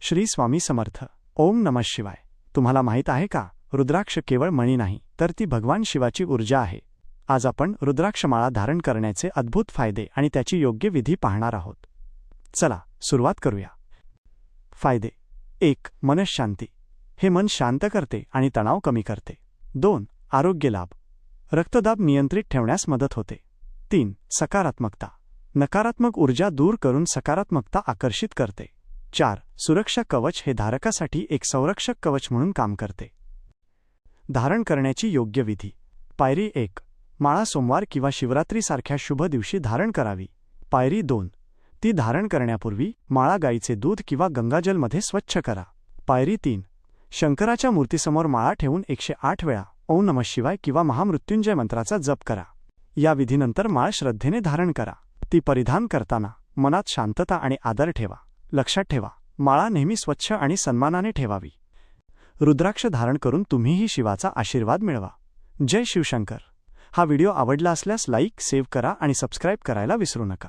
श्री स्वामी समर्थ. ओम नमः शिवाय. तुम्हाला माहीत आहे का? रुद्राक्ष केवळ मणी नाही तर ती भगवान शिवाची ऊर्जा आहे. आज आपण रुद्राक्षमाळा धारण करण्याचे अद्भुत फायदे आणि त्याची योग्य विधी पाहणार आहोत. चला सुरुवात करूया. फायदे. एक मनशांती हे मन शांत करते आणि तणाव कमी करते. दोन आरोग्य लाभ. रक्तदाब नियंत्रित ठेवण्यास मदत होते. तीन सकारात्मकता. नकारात्मक ऊर्जा दूर करून सकारात्मकता आकर्षित करते. चार सुरक्षा कवच हे धारकासाठी एक संरक्षक कवच म्हणून काम करते. धारण करण्याची योग्य विधी. पायरी एक माळा सोमवार किंवा शिवरात्रीसारख्या शुभ दिवशी धारण करावी. पायरी दोन ती धारण करण्यापूर्वी माळा गाईचे दूध किंवा गंगाजलमध्ये स्वच्छ करा. पायरी तीन शंकराच्या मूर्तीसमोर माळा ठेवून एकशे आठ वेळा ओम नमः शिवाय किंवा महामृत्युंजय मंत्राचा जप करा. या विधीनंतर माळ श्रद्धेने धारण करा. ती परिधान करताना मनात शांतता आणि आदर ठेवा. लक्षात ठेवा माळा नेहमी स्वच्छ आणि सन्मानाने ठेवावी. रुद्राक्ष धारण करून तुम्हीही शिवाचा आशीर्वाद मिळवा. जय शिवशंकर. हा व्हिडिओ आवडला असल्यास लाईक सेव्ह करा आणि सबस्क्राईब करायला विसरू नका.